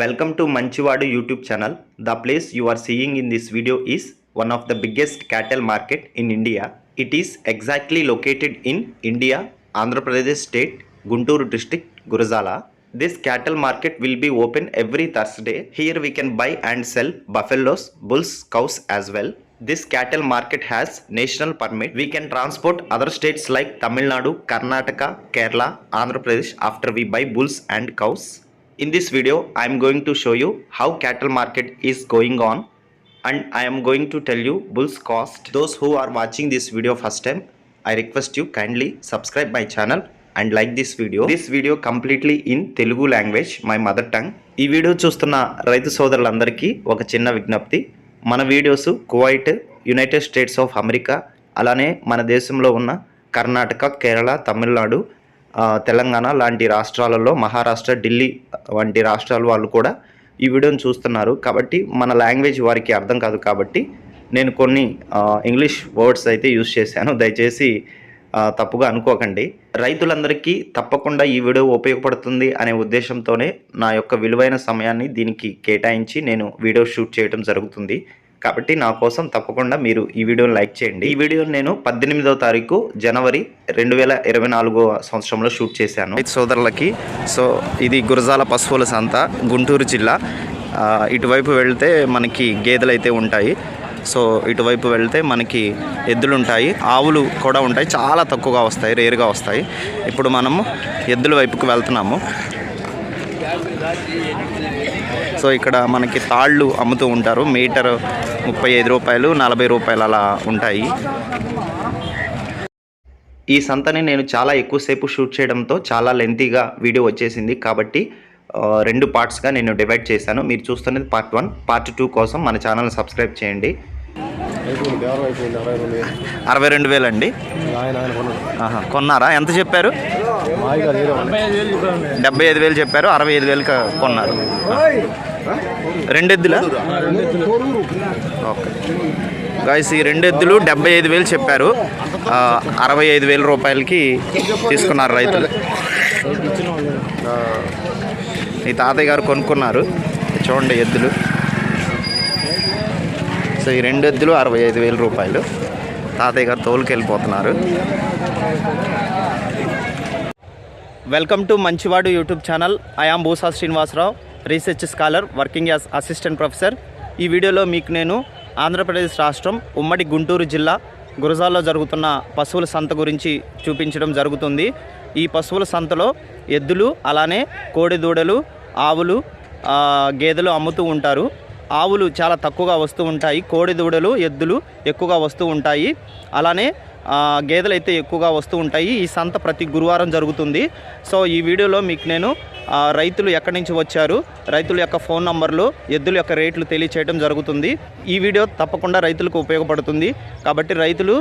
Welcome to Manchiwadu YouTube channel. The place you are seeing in this video is one of the biggest cattle market in India. It is exactly located in India, Andhra Pradesh state, Guntur district, Gurazala. This cattle market will be open every Thursday. Here we can buy and sell buffaloes, bulls, cows as well. This cattle market has national permit. We can transport other states like Tamil Nadu, Karnataka, Kerala, Andhra Pradesh after we buy bulls and cows. In this video, I am going to show you how cattle market is going on and I am going to tell you bull's cost. Those who are watching this video first time, I request you kindly subscribe my channel and like this video this video completely in telugu language my mother tongue ee video chustunna చూస్తున్న రైతు oka chinna vignapti mana videos kuwait united states of america alane mana మన unna karnataka kerala tamil nadu Telangana లాంటి రాష్ట్రాలలో మహారాష్ట్ర ఢిల్లీ వంటి రాష్ట్రాల వాళ్ళు కూడా ఈ వీడియోని చూస్తున్నారు కాబట్టి మన లాంగ్వేజ్ వారికి అర్థం కాదు కాబట్టి నేను కొన్ని ఇంగ్లీష్ వర్డ్స్ అయితే యూజ్ చేశాను దయచేసి తప్పుగా అనుకోకండి రైతులందరికీ తప్పకుండా ఈ వీడియో ఉపయోగపడుతుంది అనే ఉద్దేశంతోనే నా యొక్క విలువైన సమయాన్ని దీనికి కేటాయించి నేను వీడియో షూట్ చేయడం జరుగుతుంది కాబట్టి నా కోసం తప్పకుండా మీరు ఈ వీడియోని లైక్ చేయండి ఈ వీడియోని నేను పద్దెనిమిదవ తారీఖు జనవరి రెండు వేల ఇరవై నాలుగో సంవత్సరంలో షూట్ చేశాను సోదరులకి సో ఇది గురజాల పశువుల సంత గుంటూరు జిల్లా ఇటువైపు వెళ్తే మనకి గేదెలు అయితే ఉంటాయి సో ఇటువైపు వెళ్తే మనకి ఎద్దులు ఉంటాయి ఆవులు కూడా ఉంటాయి చాలా తక్కువగా వస్తాయి రేరుగా వస్తాయి ఇప్పుడు మనము ఎద్దుల వైపుకి వెళ్తున్నాము సో ఇక్కడ మనకి తాళ్ళు అమ్ముతూ ఉంటారు మీటర్ ముప్పై ఐదు రూపాయలు నలభై రూపాయలు అలా ఉంటాయి ఈ సంతని నేను చాలా ఎక్కువసేపు షూట్ చేయడంతో చాలా లెంతీగా వీడియో వచ్చేసింది కాబట్టి రెండు పార్ట్స్గా నేను డివైడ్ చేశాను మీరు చూస్తున్నది పార్ట్ వన్ పార్ట్ టూ కోసం మన ఛానల్ సబ్స్క్రైబ్ చేయండి అరవై రెండు వేలు అండి కొన్నారా ఎంత చెప్పారు డెబ్బై ఐదు వేలు చెప్పారు అరవై ఐదు వేలు కొన్నారు రెండెద్దులా ఓకే గాయస్ ఈ రెండెద్దులు డెబ్బై ఐదు వేలు చెప్పారు అరవై ఐదు వేల రూపాయలకి తీసుకున్నారు రైతులు మీ తాతయ్య గారు కొనుక్కున్నారు చూడండి ఎద్దులు సో ఈ రెండు ఎద్దులు అరవై ఐదు వేల రూపాయలు తాతయ్య గారు తోలుకెళ్ళిపోతున్నారు welcome to Manchivadu YouTube channel I am Bhusa Srinivasarao research scholar working as assistant professor ఈ వీడియోలో మీకు నేను ఆంధ్రప్రదేశ్ రాష్ట్రం ఉమ్మడి గుంటూరు జిల్లా గురజాల్లో జరుగుతున్న పశువుల సంత గురించి చూపించడం జరుగుతుంది ఈ పశువుల సంతలో ఎద్దులు అలానే కోడి దూడలు ఆవులు గేదెలు అమ్ముతూ ఉంటారు ఆవులు చాలా తక్కువగా వస్తూ ఉంటాయి కోడి దూడలు ఎద్దులు ఎక్కువగా వస్తూ ఉంటాయి అలానే గేదెలు అయితే ఎక్కువగా వస్తూ ఉంటాయి ఈ సంత ప్రతి గురువారం జరుగుతుంది సో ఈ వీడియోలో మీకు నేను రైతులు ఎక్కడి నుంచి వచ్చారు రైతుల యొక్క ఫోన్ నంబర్లు ఎద్దుల యొక్క రేట్లు తెలియచేయడం జరుగుతుంది ఈ వీడియో తప్పకుండా రైతులకు ఉపయోగపడుతుంది కాబట్టి రైతులు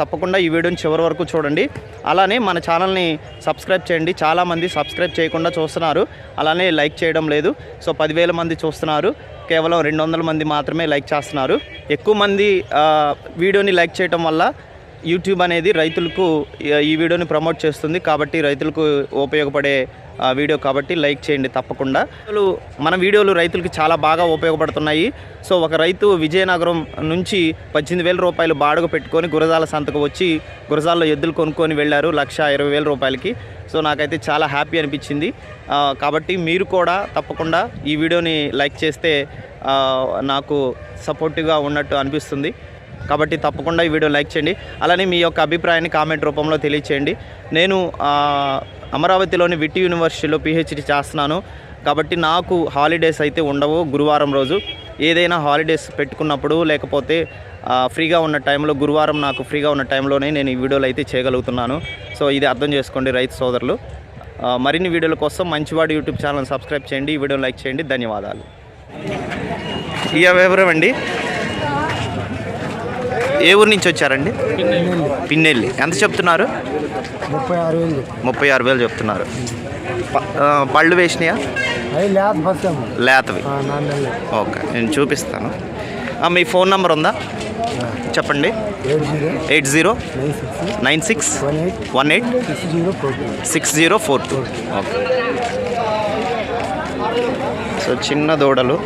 తప్పకుండా ఈ వీడియోని చివరి వరకు చూడండి అలానే మన ఛానల్ని సబ్స్క్రైబ్ చేయండి చాలామంది సబ్స్క్రైబ్ చేయకుండా చూస్తున్నారు అలానే లైక్ చేయడం లేదు సో పదివేల మంది చూస్తున్నారు కేవలం రెండు వందల మంది మాత్రమే లైక్ చేస్తున్నారు ఎక్కువ మంది వీడియోని లైక్ చేయటం వల్ల యూట్యూబ్ అనేది రైతులకు ఈ వీడియోని ప్రమోట్ చేస్తుంది కాబట్టి రైతులకు ఉపయోగపడే వీడియో కాబట్టి లైక్ చేయండి తప్పకుండా మన వీడియోలు రైతులకు చాలా బాగా ఉపయోగపడుతున్నాయి సో ఒక రైతు విజయనగరం నుంచి పద్దెనిమిది వేల రూపాయలు బాడుగ పెట్టుకొని గురజాల సంతకు వచ్చి గురజాల్లో ఎద్దులు కొనుక్కొని వెళ్ళారు లక్ష ఇరవై వేల రూపాయలకి సో నాకైతే చాలా హ్యాపీ అనిపించింది కాబట్టి మీరు కూడా తప్పకుండా ఈ వీడియోని లైక్ చేస్తే నాకు సపోర్టివ్గా ఉన్నట్టు అనిపిస్తుంది కాబట్టి తప్పకుండా ఈ వీడియో లైక్ చేయండి అలానే మీ యొక్క అభిప్రాయాన్ని కామెంట్ రూపంలో తెలియచేయండి నేను అమరావతిలోని విటి యూనివర్సిటీలో పిహెచ్డి చేస్తున్నాను కాబట్టి నాకు హాలిడేస్ అయితే ఉండవు గురువారం రోజు ఏదైనా హాలిడేస్ పెట్టుకున్నప్పుడు లేకపోతే ఫ్రీగా ఉన్న టైంలో గురువారం నాకు ఫ్రీగా ఉన్న టైంలోనే నేను ఈ వీడియోలు అయితే చేయగలుగుతున్నాను సో ఇది అర్థం చేసుకోండి రైతు సోదరులు మరిన్ని వీడియోల కోసం మంచివాడు యూట్యూబ్ ఛానల్ సబ్స్క్రైబ్ చేయండి ఈ వీడియో లైక్ చేయండి ధన్యవాదాలు ఇక వివరం అండి ఏ ఊరు నుంచి వచ్చారండి పిన్నెల్లి ఎంత చెప్తున్నారు ముప్పై ఆరు వేలు చెప్తున్నారు పళ్ళు వేసినాయా లేతవి ఓకే నేను చూపిస్తాను మీ ఫోన్ నెంబర్ ఉందా చెప్పండి eight zero nine six one eight six zero four two okay so చిన్న దూడలు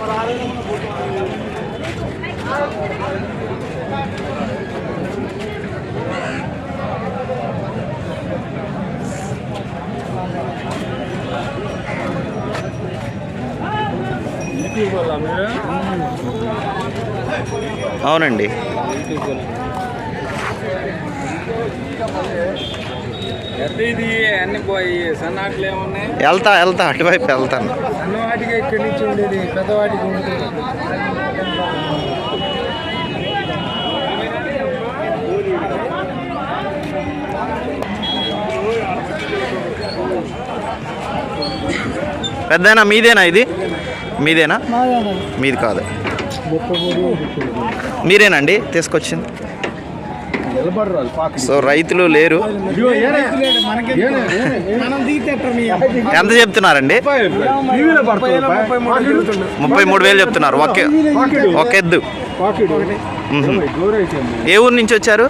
అవునండి వెళ్తా వెళ్తా అటువైపు వెళ్తాను పెద్దవాటికి పెద్దనా మీదేనా ఇది మీదేనా మీది కాదు మీరేనండి తీసుకొచ్చింది సో రైతులు లేరు ఎంత చెప్తున్నారండి ముప్పై మూడు వేలు చెప్తున్నారు ఒకే ఒక ఎద్దు ఏ ఊరు నుంచి వచ్చారు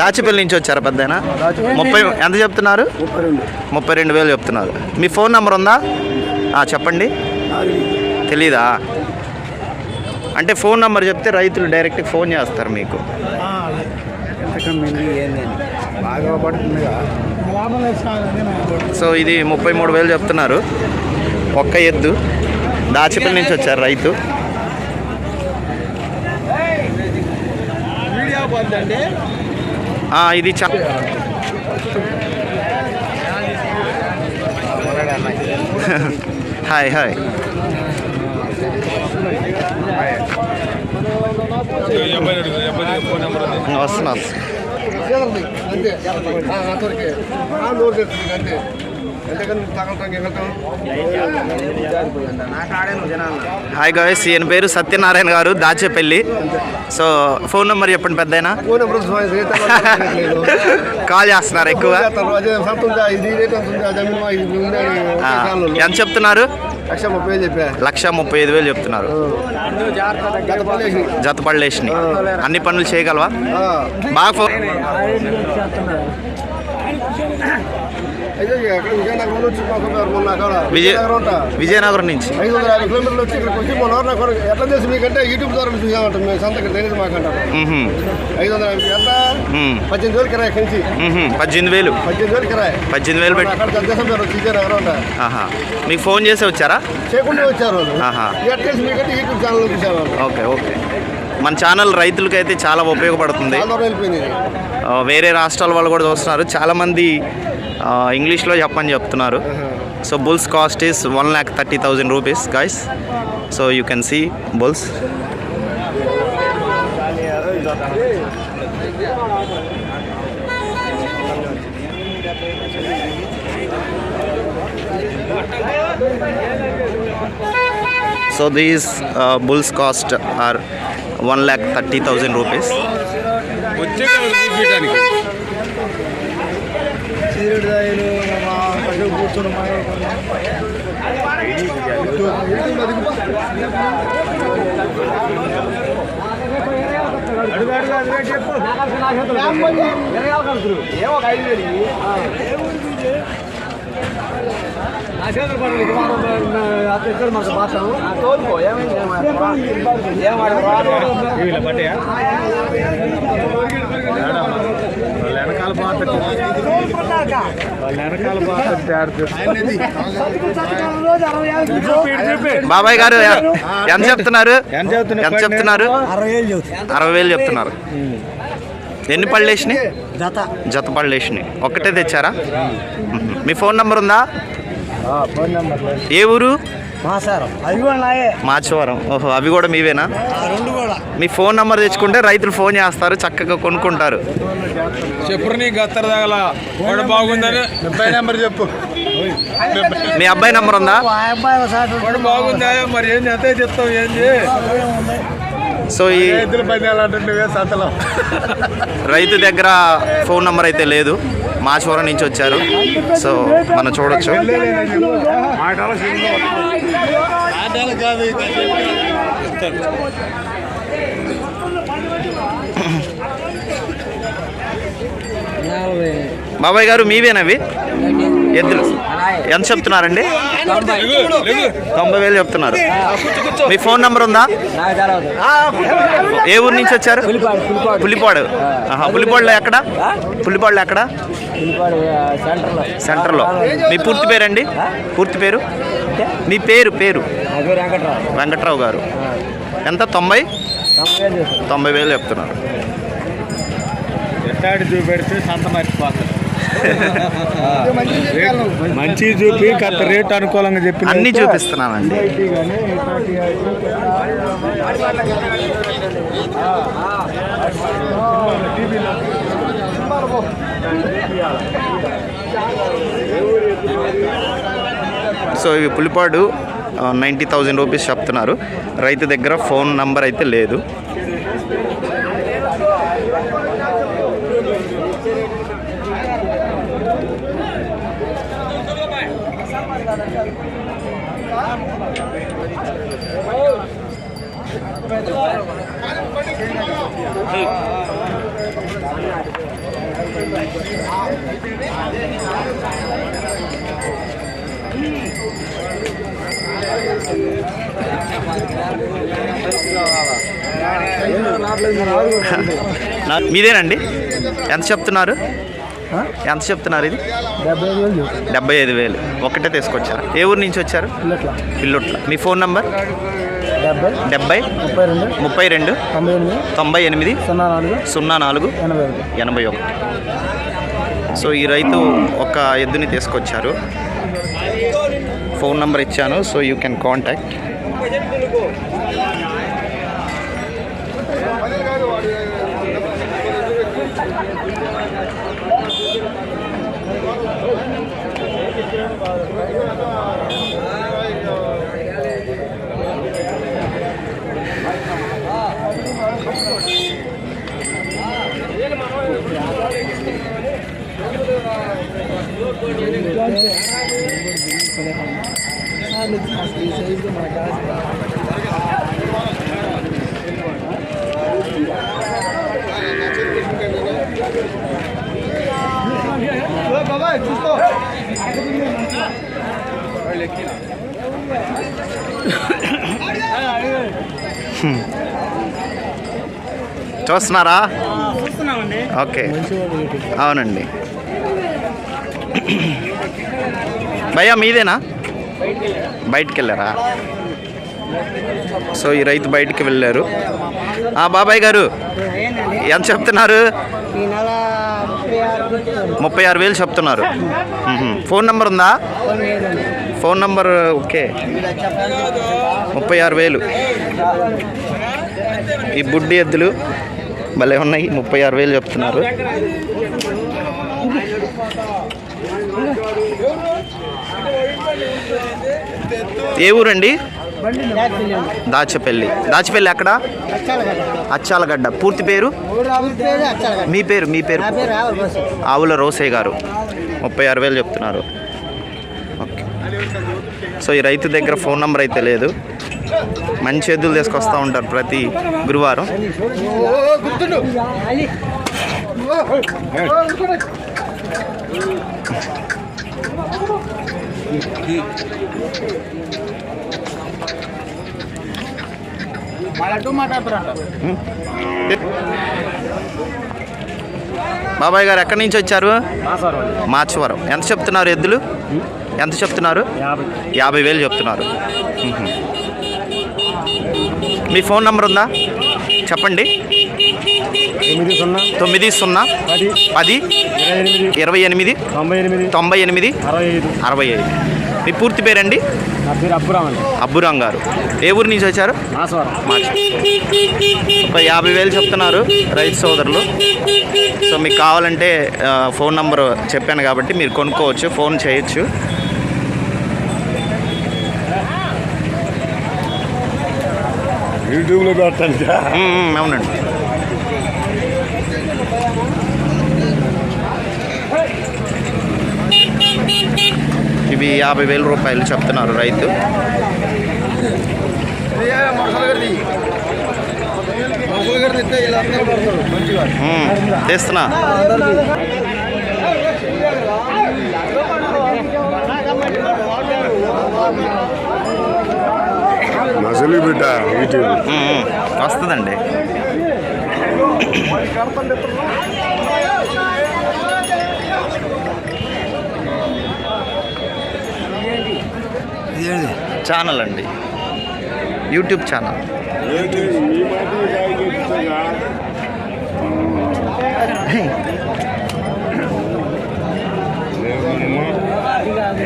దాచిపల్లి నుంచి వచ్చారా పెద్దనా ముప్పై ఎంత చెప్తున్నారు ముప్పై రెండు వేలు చెప్తున్నారు మీ ఫోన్ నెంబర్ ఉందా చెప్పండి తెలీదా అంటే ఫోన్ నెంబర్ చెప్తే రైతులు డైరెక్ట్ ఫోన్ చేస్తారు మీకు సో ఇది ముప్పై మూడు వేలు చెప్తున్నారు ఒక్క ఎద్దు దాచిపల్లి నుంచి వచ్చారు రైతు ఇది చ はいはい。వస్తున్నాం అంతే హాయ్ గాయస్ ఈయన పేరు సత్యనారాయణ గారు దాచేపల్లి సో ఫోన్ నెంబర్ చెప్పండి పెద్ద కాల్ చేస్తున్నారు ఎక్కువ ఎంత చెప్తున్నారు లక్ష ముప్పై ఐదు వేలు చెప్తున్నారు జత అన్ని పనులు చేయగలవా బాగా ఫోన్ విజయనగరం నుంచి ఐదు వందల యాభై కిలోమీటర్లు వచ్చి ఇక్కడికి వచ్చి మొన్న నాకు ఎట్లా చేసి మీకంటే యూట్యూబ్ ద్వారా చూసామంటాం మేము సంత ఇక్కడ తెలియదు మాకంటాం ఐదు వందల యాభై ఎంత పద్దెనిమిది వేలు కిరాయి కంచి పద్దెనిమిది వేలు పద్దెనిమిది వేలు కిరాయి పద్దెనిమిది వేలు పెట్టి అక్కడ తెలుదేశం పేరు విజయనగరం మీకు ఫోన్ చేసి వచ్చారా చేయకుండా వచ్చారు ఎట్లా చేసి మీకంటే యూట్యూబ్ ఛానల్ చూసాము ఓకే ఓకే మన ఛానల్ రైతులకి అయితే చాలా ఉపయోగపడుతుంది వేరే రాష్ట్రాల వాళ్ళు కూడా చూస్తున్నారు చాలామంది ఇంగ్లీష్లో చెప్పని చెప్తున్నారు uh-huh. So bulls cost is one lakh thirty thousand rupees guys so you can see bulls So these uh, bulls cost are lakh lakh thirty rupees rupees. బీడు తాగిను మా చెప్పు ఏమో ఐదు వేలు వెనకాల బాబాయ్ గారు ఎంత చెప్తున్నారు ఎంత చెప్తున్నారు అరవై వేలు చెప్తున్నారు ఎన్ని పళ్ళు వేసినాయి జత జత పళ్ళు వేసినాయి ఒక్కటే తెచ్చారా మీ ఫోన్ నంబర్ ఉందా ఏ ఊరు మాచవరం ఓహో అవి కూడా మీవేనా మీ ఫోన్ నంబర్ తెచ్చుకుంటే రైతులు ఫోన్ చేస్తారు చక్కగా కొనుక్కుంటారు చెప్పుడు నీ గత బాగుందని అబ్బాయి నెంబర్ చెప్పు మీ అబ్బాయి నంబర్ ఉందా బాగుందా మరి ఏం చేస్తే చెప్తాం చే సో ఈ రైతు దగ్గర ఫోన్ నెంబర్ అయితే లేదు మాచవరం నుంచి వచ్చారు సో మనం చూడొచ్చు బాబాయ్ గారు మీవేనవి ఎద్దులు ఎంత చెప్తున్నారండి తొంభై వేలు చెప్తున్నారు మీ ఫోన్ నంబర్ ఉందా ఏ ఊరు నుంచి వచ్చారు పులిపాడు పులిపాడులో ఎక్కడ పులిపాడులో ఎక్కడ సెంటర్లో మీ పూర్తి పేరండి పూర్తి పేరు మీ పేరు పేరు వెంకట్రావు గారు ఎంత తొంభై తొంభై వేలు చెప్తున్నారు చూపెడితే సంత మర్చిపోతారు మంచి చూపి కాస్త రేట్ అనుకూలంగా చెప్పి అన్ని చూపిస్తున్నానండి సో ఇవి పులిపాడు నైంటీ థౌజండ్ రూపీస్ చెప్తున్నారు రైతు దగ్గర ఫోన్ నంబర్ అయితే లేదు మీదేనండి ఎంత చెప్తున్నారు ఎంత చెప్తున్నారు ఇది డెబ్బై ఐదు వేలు ఒకటే తీసుకొచ్చారు ఏ ఊరు నుంచి వచ్చారు పిల్లుట్ల మీ ఫోన్ నంబర్ డెబ్బై ముప్పై రెండు తొంభై ఎనిమిది సున్నా నాలుగు ఎనభై ఒకటి సో ఈ రైతు ఒక ఎద్దుని తీసుకొచ్చారు ఫోన్ నెంబర్ ఇచ్చాను సో యూ కెన్ కాంటాక్ట్ చూస్తున్నారా ఓకే అవునండి భయ్యా మీదేనా బయటికి వెళ్ళారా సో ఈ రైతు బయటికి వెళ్ళారు ఆ బాబాయ్ గారు ఎంత చెప్తున్నారు ముప్పై ఆరు వేలు చెప్తున్నారు ఫోన్ నెంబర్ ఉందా ఫోన్ నెంబర్ ఓకే ముప్పై ఆరు వేలు ఈ బుడ్డి ఎద్దులు భలే ఉన్నాయి ముప్పై ఆరు వేలు చెప్తున్నారు ఏ ఊరండి దాచపల్లి దాచపల్లి ఎక్కడ అచ్చాలగడ్డ పూర్తి పేరు మీ పేరు మీ పేరు ఆవుల రోసే గారు ముప్పై ఆరు వేలు చెప్తున్నారు ఓకే సో ఈ రైతు దగ్గర ఫోన్ నెంబర్ అయితే లేదు మంచి ఎద్దులు తీసుకొస్తూ ఉంటారు ప్రతి గురువారం బాబాయ్ గారు ఎక్కడి నుంచి వచ్చారు మార్చివరం ఎంత చెప్తున్నారు ఎద్దులు ఎంత చెప్తున్నారు యాభై వేలు చెప్తున్నారు మీ ఫోన్ నంబర్ ఉందా చెప్పండి తొమ్మిది సున్నా పది ఇరవై ఎనిమిది తొంభై ఎనిమిది అరవై ఐదు మీ పూర్తి పేరండి అబ్బురాం గారు ఏ ఊరు నుంచి వచ్చారు ఒక యాభై వేలు చెప్తున్నారు రైతు సోదరులు సో మీకు కావాలంటే ఫోన్ నంబరు చెప్పాను కాబట్టి మీరు కొనుక్కోవచ్చు ఫోన్ చేయొచ్చు యూట్యూబ్లో అవునండి ఇవి యాభై వేల రూపాయలు చెప్తున్నారు రైతు తెస్తున్నా Thank you. నజలి బిడ్డ యూట్యూబ్ వస్తుందండి ఛానల్ అండి యూట్యూబ్ ఛానల్ యూట్యూబ్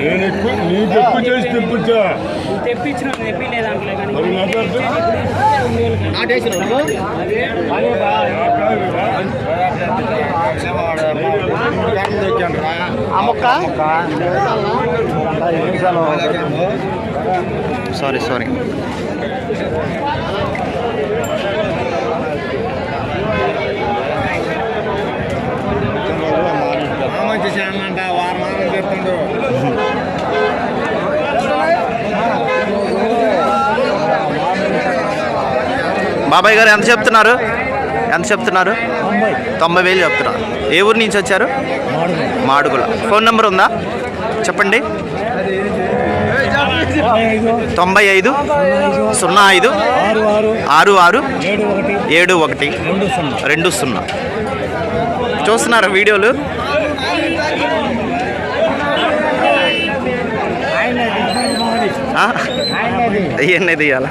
నేను ఎక్కువ నీకు ఎక్కువ చేసి తెప్పించా తెప్పించిన సారీ సారీ మంచి చేయమంట వారం చెప్తుండ్రు బాబాయ్ గారు ఎంత చెప్తున్నారు ఎంత చెప్తున్నారు తొంభై వేలు చెప్తున్నారు ఏ ఊరు నుంచి వచ్చారు మాడుగుల ఫోన్ నెంబర్ ఉందా చెప్పండి తొంభై ఐదు సున్నా ఐదు ఆరు ఆరు ఏడు ఒకటి రెండు సున్నా చూస్తున్నారు వీడియోలు ఇవన్నీ తీయాలా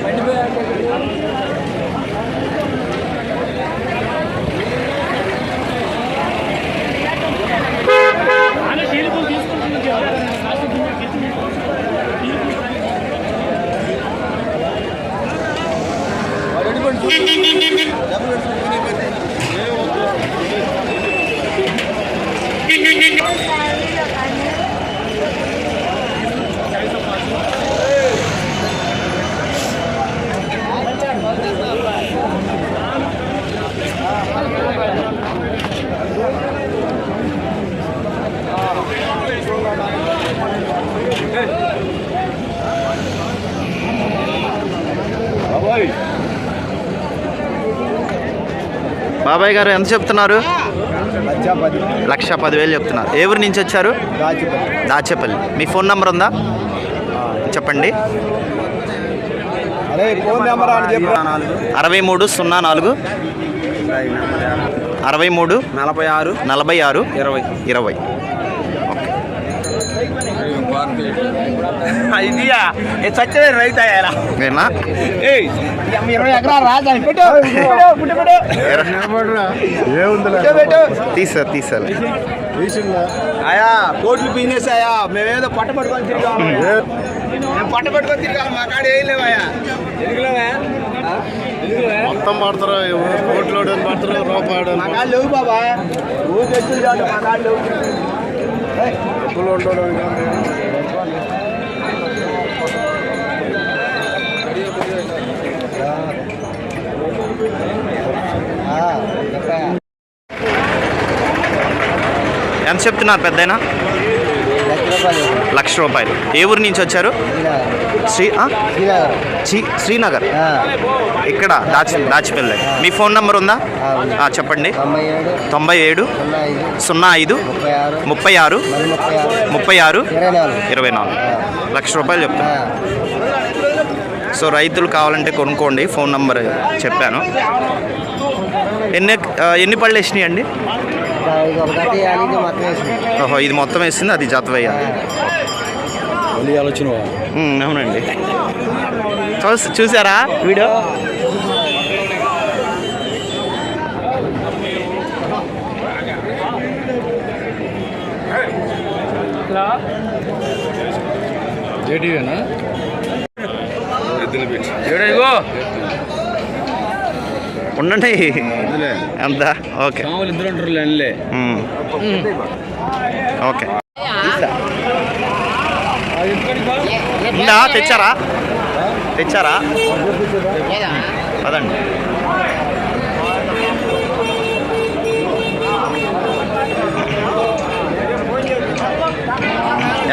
బాబాయ్ గారు ఎంత చెప్తున్నారు లక్ష పదివేలు చెప్తున్నారు ఏ ఊరి నుంచి వచ్చారు దాచేపల్లి మీ ఫోన్ నెంబర్ ఉందా చెప్పండి అరవై మూడు సున్నా నాలుగు అరవై మూడు నలభై ఆరు నలభై ఆరు ఇరవై ఇరవై ఇదియా చచ్చే రైతు అయ్యారా ఇరవై ఎకరాలు రాజాని పెట్టు తీసారు తీసా అయా కోట్లు బిజినెస్ అయ్యా మేమేదో పట్ట పట్టుకొని తిరిగాము మేము పట్ట పట్టుకొని తిరిగాము మా కాడ మొత్తం పడతారు కోట్లు పడతారు రూపాయలు మా కాడ లేవు బాబా ఊరు మా కాడ లేవు ఎంత చెప్తున్నారు పెద్దయినా లక్ష రూపాయలు ఏ ఊరి నుంచి వచ్చారు శ్రీ శ్రీనగర్ ఇక్కడ దాచి దాచిపల్లి మీ ఫోన్ నెంబర్ ఉందా చెప్పండి తొంభై ఏడు సున్నా ఐదు ముప్పై ఆరు ముప్పై ఆరు ఇరవై నాలుగు లక్ష రూపాయలు చెప్తాను సో రైతులు కావాలంటే కొనుక్కోండి ఫోన్ నెంబర్ చెప్పాను ఎన్ని ఎన్ని పళ్ళు వేసినాయి అండి ఓహో ఇది మొత్తం వేసింది అది జత వేయాలి ఆలోచన అవునండి చూసారా వీడియో ఉండండి ಅಂತ ఓకే ఓకే తెచ్చారా తెచ్చారా పదండి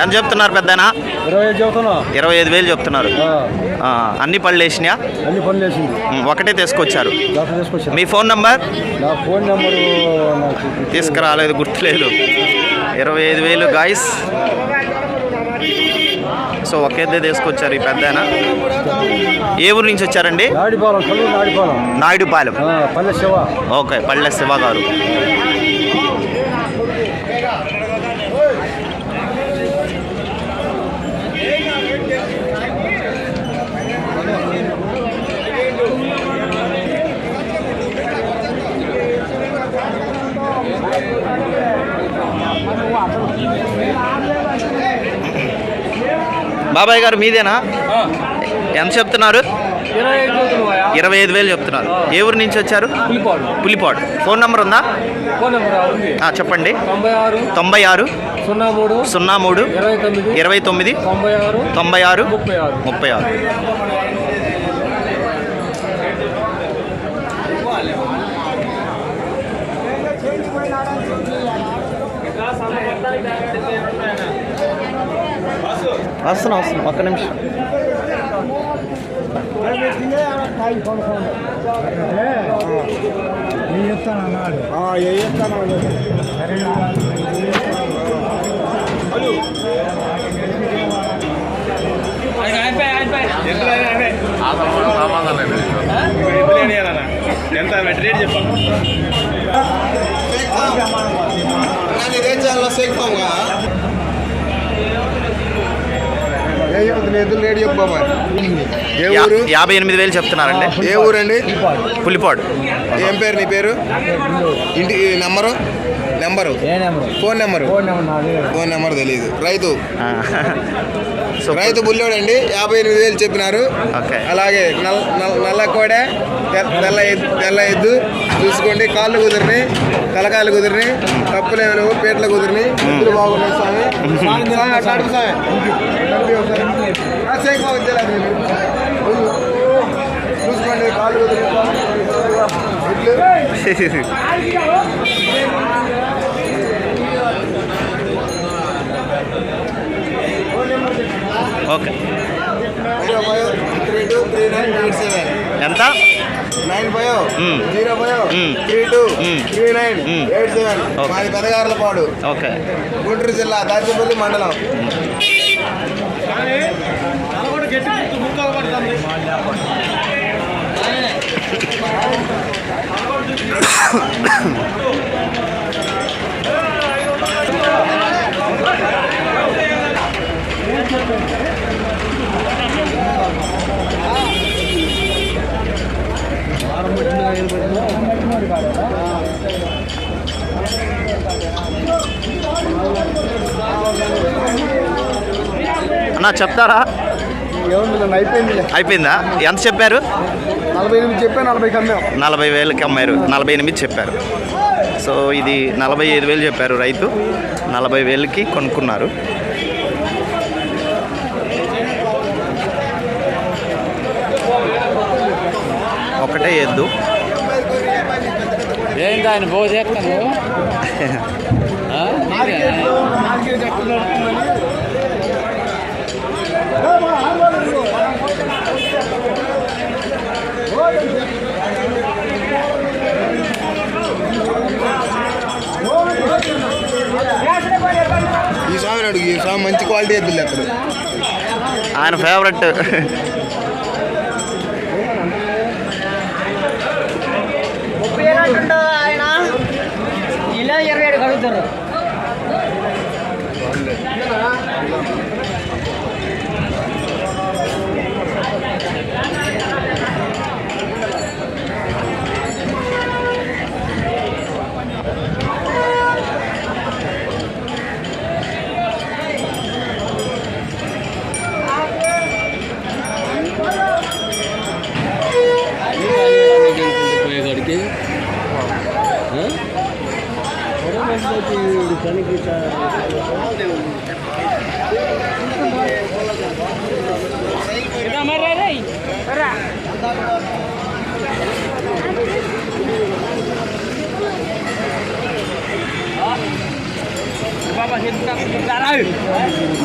ఎంత చెప్తున్నారు పెద్ద ఇరవై ఐదు వేలు చెప్తున్నారు అన్ని పళ్ళు వేసినా అన్ని పళ్ళు వేసి ఒకటే తీసుకొచ్చారు మీ ఫోన్ నంబర్ నా ఫోన్ నంబర్ తీసుకురాలేదు గుర్తులేదు ఇరవై ఐదు వేలు గాయస్ సో ఒకేదే తీసుకొచ్చారు ఈ పెద్ద ఏ ఊరు నుంచి వచ్చారండి నాయుడుపాలెం ఓకే పల్లె శివ గారు బాబాయ్ గారు మీదేనా ఎంత చెప్తున్నారు ఇరవై ఐదు వేలు చెప్తున్నారు ఏ ఊరు నుంచి వచ్చారు పులిపాడు ఫోన్ నంబర్ ఉందా చెప్పండి తొంభై ఆరు సున్నా మూడు ఇరవై తొమ్మిది తొంభై ఆరు ముప్పై ఆరు వస్తున్నా వస్తున్నా ఒక్క నిమిషం చెప్తానన్నాడు ఎంత రేట్ చెప్పాను రేట్ చాలా సేఫ్ యాభై ఎనిమిది వేలు చెప్తున్నారండి ఏ ఊరండి పులిపాడు ఏం పేరు నీ పేరు ఇంటి number number phone number phone number తెలియదు రైతు రైతు బుల్లోడు అండి యాభై ఎనిమిది వేలు చెప్పినారు అలాగే నల్ల కోడే తెల్ల తెల్ల ఎద్దు చూసుకోండి కాళ్ళు కుదిరిని తలకాయలు కుదిరిని కప్పులు ఏమి లేవు పేట్లు కుదిరిని బాగున్నాయి స్వామి చూసుకోండి కాళ్ళు కుదిరి నైన్ ఎయిట్ సెవెన్ మాది ఓకే గుంటూరు జిల్లా దాచిపల్లి మండలం Thank you. అన్న చెప్తారా అయిపోయిందా ఎంత చెప్పారు నలభై ఎనిమిది చెప్పారు నలభై వేలకి అమ్మారు నలభై ఎనిమిది చెప్పారు సో ఇది నలభై ఐదు వేలు చెప్పారు రైతు నలభై వేలకి కొనుక్కున్నారు అట్లా వేయద్దు ఏం దాన్ని ఈ సామెను అడుగు ఈ సాంగ్ మంచి క్వాలిటీ అయితే అక్కడ ఆయన ఫేవరెట్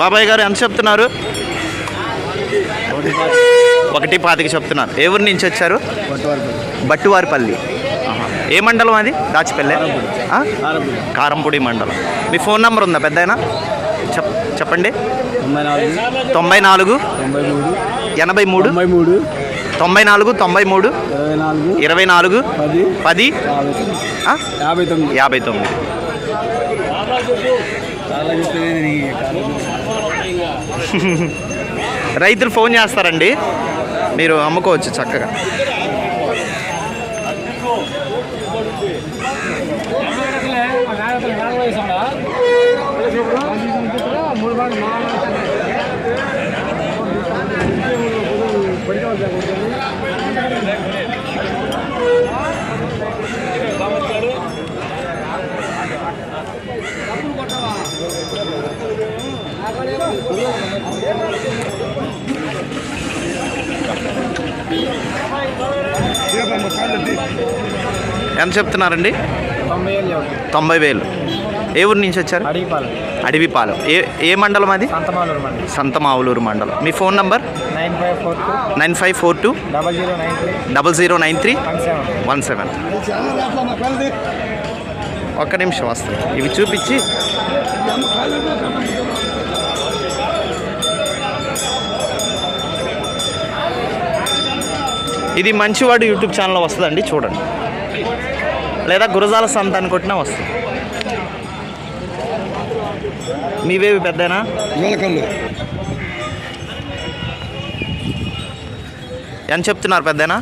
బాబాయ్ గారు ఎంత చెప్తున్నారు ఒకటి పాతికి చెప్తున్నారు ఏ ఊరి నుంచి వచ్చారు బట్టువారిపల్లి ఏ మండలం అది దాచిపల్లె కారంపూడి మండలం మీ ఫోన్ నంబర్ ఉందా పెద్ద చెప్ చెప్పండి తొంభై నాలుగు ఎనభై మూడు తొంభై నాలుగు తొంభై మూడు ఇరవై నాలుగు పది యాభై తొమ్మిది యాభై తొమ్మిది రైతులు ఫోన్ చేస్తారండి మీరు అమ్ముకోవచ్చు చక్కగా ఎంత చెప్తున్నారండి తొంభై వేలు ఏ ఊరు నుంచి వచ్చారు అడవిపాలెం ఏ ఏ మండలం అది సంతమావులూరు మండలం మీ phone number nine five four two double zero nine three one seven ఒక్క నిమిషం వస్తుంది ఇవి చూపించి ఇది మంచివాడు యూట్యూబ్ ఛానల్లో వస్తుందండి చూడండి లేదా గురజాల సంత అనుకుంటున్నా వస్తుంది మీవేవి పెద్దనా ఎంత చెప్తున్నారు పెద్దనా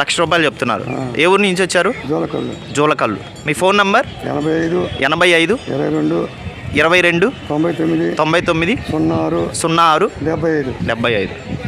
లక్ష రూపాయలు చెప్తున్నారు ఏ ఊరు నుంచి వచ్చారు జోలకల్లు జోలకల్లు మీ ఫోన్ నంబర్ ఎనభై ఐదు ఎనభై ఐదు ఇరవై రెండు ఇరవై రెండు తొంభై తొమ్మిది తొంభై తొమ్మిది సున్నా ఆరు సున్నా ఆరు డెబ్బై ఐదు డెబ్బై ఐదు